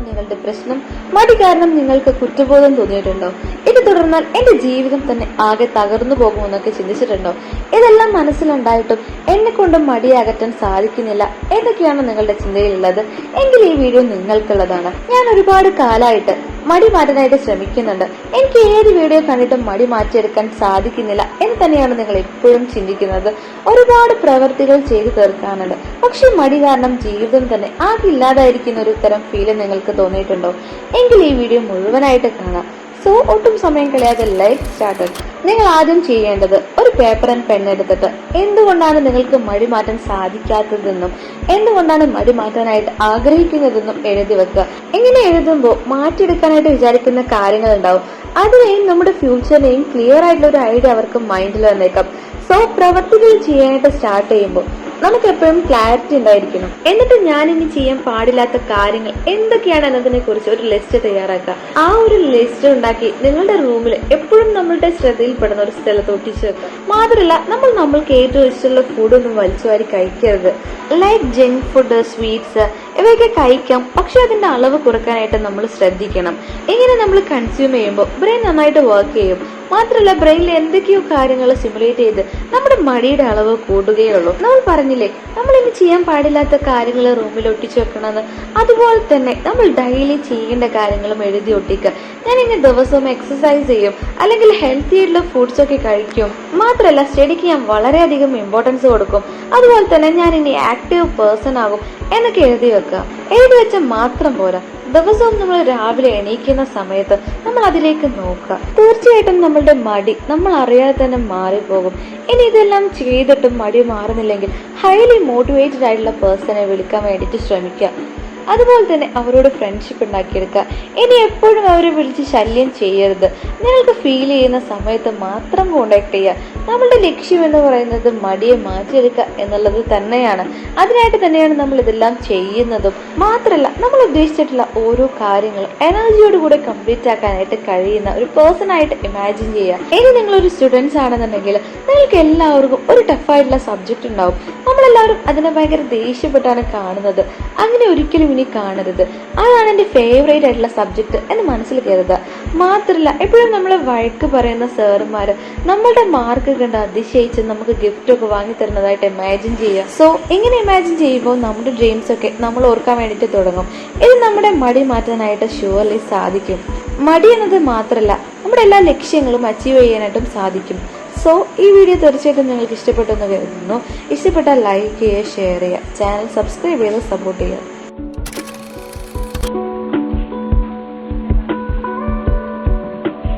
നിങ്ങളുടെ പ്രശ്നം. മടി കാരണം നിങ്ങൾക്ക് കുറ്റബോധം തോന്നിയിട്ടുണ്ടോ? ഇത് തുടർന്നാൽ എന്റെ ജീവിതം തന്നെ ആകെ തകർന്നു പോകുമെന്നൊക്കെ ചിന്തിച്ചിട്ടുണ്ടോ? ഇതെല്ലാം മനസ്സിലുണ്ടായിട്ടും എന്നെ കൊണ്ട് മടി അകറ്റാൻ സാധിക്കുന്നില്ല എന്നൊക്കെയാണ് നിങ്ങളുടെ ചിന്തയിലുള്ളത്. എങ്കിൽ ഈ വീഡിയോ നിങ്ങൾക്കുള്ളതാണ്. ഞാൻ ഒരുപാട് കാലമായിട്ട് മടി മാറ്റാനായിട്ട് ശ്രമിക്കുന്നുണ്ട്. എനിക്ക് ഏത് വീഡിയോ കണ്ടിട്ടും മടി മാറ്റിയെടുക്കാൻ സാധിക്കുന്നില്ല എന്ന് തന്നെയാണ് നിങ്ങൾ എപ്പോഴും ചിന്തിക്കുന്നത്. ഒരുപാട് പ്രവൃത്തികൾ ചെയ്തു തീർക്കാനുണ്ട്. പക്ഷെ മടി കാരണം ജീവിതം തന്നെ ആകെ ഇല്ലാതായിരിക്കുന്ന ഒരു തരം ഫീൽ നിങ്ങൾക്ക് തോന്നിയിട്ടുണ്ടോ? എങ്കിൽ ഈ വീഡിയോ മുഴുവനായിട്ട് കാണാം. സോ ഒട്ടും സമയം കളയാതെ ലൈഫ് സ്റ്റാർട്ട് നിങ്ങൾ ആദ്യം ചെയ്യേണ്ടത് ഒരു പേപ്പർ ആൻഡ് പെൻ എടുത്തിട്ട് എന്തുകൊണ്ടാണ് നിങ്ങൾക്ക് മടി മാറ്റാൻ സാധിക്കാത്തതെന്നും എന്തുകൊണ്ടാണ് മടി മാറ്റാനായിട്ട് ആഗ്രഹിക്കുന്നതെന്നും എഴുതി വെക്കുക. ഇങ്ങനെ എഴുതുമ്പോൾ മാറ്റിയെടുക്കാനായിട്ട് വിചാരിക്കുന്ന കാര്യങ്ങൾ ഉണ്ടാവും അതിനെയും നമ്മുടെ ഫ്യൂച്ചറിനെയും ക്ലിയർ ആയിട്ടുള്ള ഒരു ഐഡിയ അവർക്ക് മൈൻഡിൽ വന്നേക്കാം. സോ പ്രവർത്തികൾ ചെയ്യാനായിട്ട് സ്റ്റാർട്ട് ചെയ്യുമ്പോൾ നമുക്ക് എപ്പോഴും ക്ലാരിറ്റി ഉണ്ടായിരിക്കണം. എന്നിട്ട് ഞാൻ ഇനി ചെയ്യാൻ പാടില്ലാത്ത കാര്യങ്ങൾ എന്തൊക്കെയാണ് എന്നതിനെ കുറിച്ച് ഒരു ലിസ്റ്റ് തയ്യാറാക്കുക. ആ ഒരു ലിസ്റ്റ് ഉണ്ടാക്കി നിങ്ങളുടെ റൂമിൽ എപ്പോഴും നമ്മളുടെ ശ്രദ്ധയിൽപ്പെടുന്ന ഒരു സ്ഥലത്ത് ഒട്ടിച്ചു വെക്കുക. മാത്രമല്ല നമ്മൾ നമ്മൾക്ക് ഏറ്റവും ഇഷ്ടമുള്ള ഫുഡൊന്നും വലിച്ചു വാരി കഴിക്കരുത്. ലൈക്ക് ജങ്ക് ഫുഡ് സ്വീറ്റ്സ് ഇവയൊക്കെ കഴിക്കാം. പക്ഷെ അതിന്റെ അളവ് കുറക്കാനായിട്ട് നമ്മൾ ശ്രദ്ധിക്കണം. ഇങ്ങനെ നമ്മൾ കൺസ്യൂം ചെയ്യുമ്പോൾ ബ്രെയിൻ നന്നായിട്ട് വർക്ക് ചെയ്യും. മാത്രമല്ല ബ്രെയിനിൽ എന്തൊക്കെയോ കാര്യങ്ങൾ സിമുലേറ്റ് ചെയ്ത് നമ്മുടെ മടിയുടെ അളവ് കൂടുകയുള്ളൂ നമ്മൾ പറഞ്ഞില്ലേ? നമ്മൾ ഇനി ചെയ്യാൻ പാടില്ലാത്ത കാര്യങ്ങൾ റൂമിൽ ഒട്ടിച്ചു വെക്കണമെന്ന്. അതുപോലെ തന്നെ നമ്മൾ ഡെയിലി ചെയ്യേണ്ട കാര്യങ്ങളും എഴുതി ഒട്ടിക്കുക. ഞാൻ ഇനി ദിവസവും എക്സസൈസ് ചെയ്യും. അല്ലെങ്കിൽ ഹെൽത്തി ആയിട്ടുള്ള ഫുഡ്സ് ഒക്കെ കഴിക്കും. മാത്രമല്ല സ്റ്റഡിക്ക് ഞാൻ വളരെയധികം ഇമ്പോർട്ടൻസ് കൊടുക്കും. അതുപോലെ തന്നെ ഞാൻ ഇനി ആക്റ്റീവ് പേഴ്സൺ ആകും എന്നൊക്കെ എഴുതി വെക്കുക. എഴുതി വെച്ച മാത്രം പോരാ. ദിവസവും നമ്മൾ രാവിലെ എണീക്കുന്ന സമയത്ത് നമ്മൾ അതിലേക്ക് നോക്കുക. തീർച്ചയായിട്ടും നമ്മളുടെ മടി നമ്മൾ അറിയാതെ തന്നെ മാറിപ്പോകും. ഇനി ഇതെല്ലാം ചെയ്തിട്ടും മടി മാറുന്നില്ലെങ്കിൽ ഹൈലി മോട്ടിവേറ്റഡ് ആയിട്ടുള്ള പേഴ്സണെ വിളിക്കാൻ വേണ്ടിയിട്ട് ശ്രമിക്കുക. അതുപോലെ തന്നെ അവരോട് ഫ്രണ്ട്ഷിപ്പ് ഉണ്ടാക്കിയെടുക്കുക. ഇനി എപ്പോഴും അവരെ വിളിച്ച് ശല്യം ചെയ്യരുത്. നിങ്ങൾക്ക് ഫീൽ ചെയ്യുന്ന സമയത്ത് മാത്രം കോണ്ടാക്ട് ചെയ്യുക. നമ്മളുടെ ലക്ഷ്യം എന്ന് പറയുന്നത് മടിയെ മാറ്റിയെടുക്കുക എന്നുള്ളത് തന്നെയാണ്. അതിനായിട്ട് തന്നെയാണ് നമ്മൾ ഇതെല്ലാം ചെയ്യുന്നതും. മാത്രമല്ല നമ്മൾ ഉദ്ദേശിച്ചിട്ടുള്ള ഓരോ കാര്യങ്ങളും എനർജിയോട് കൂടെ കംപ്ലീറ്റ് ആക്കാനായിട്ട് കഴിയുന്ന ഒരു പേഴ്സൺ ആയിട്ട് ഇമാജിൻ ചെയ്യുക. ഇനി നിങ്ങളൊരു സ്റ്റുഡൻസ് ആണെന്നുണ്ടെങ്കിൽ നിങ്ങൾക്ക് എല്ലാവർക്കും ഒരു ടഫായിട്ടുള്ള സബ്ജക്റ്റ് ഉണ്ടാവും. നമ്മളെല്ലാവരും അതിനെ ഭയങ്കര ദേഷ്യപ്പെട്ടാണ് കാണുന്നത്. അങ്ങനെ ഒരിക്കലും ഇനി കാണരുത്. അതാണ് എന്റെ ഫേവറേറ്റ് ആയിട്ടുള്ള സബ്ജക്റ്റ് എന്ന് മനസ്സിൽ കരുതുക. മാത്രമല്ല എപ്പോഴും നമ്മളെ വഴക്ക് പറയുന്ന സാറുമാർ നമ്മളുടെ മാർക്ക് കണ്ട് അതിശയിച്ച് നമുക്ക് ഗിഫ്റ്റ് ഒക്കെ വാങ്ങി തരുന്നതായിട്ട് ഇമാജിൻ ചെയ്യുക. സോ ഇങ്ങനെ ഇമാജിൻ ചെയ്യുമ്പോൾ നമ്മുടെ ഡ്രീംസ് ഒക്കെ നമ്മൾ ഓർക്കാൻ വേണ്ടിയിട്ട് തുടങ്ങും. ഇത് നമ്മുടെ മടി മാറ്റാനായിട്ട് ഷുവർലി സാധിക്കും. മടി എന്നത് മാത്രമല്ല നമ്മുടെ എല്ലാ ലക്ഷ്യങ്ങളും അച്ചീവ് ചെയ്യാനായിട്ടും സാധിക്കും. സോ ഈ വീഡിയോ തീർച്ചയായിട്ടും നിങ്ങൾക്ക് ഇഷ്ടപ്പെട്ടെന്ന് കരുതുന്നു. ഇഷ്ടപ്പെട്ടാൽ ലൈക്ക് ചെയ്യുക ഷെയർ ചെയ്യുക. ചാനൽ സബ്സ്ക്രൈബ് ചെയ്ത് സപ്പോർട്ട് ചെയ്യുക.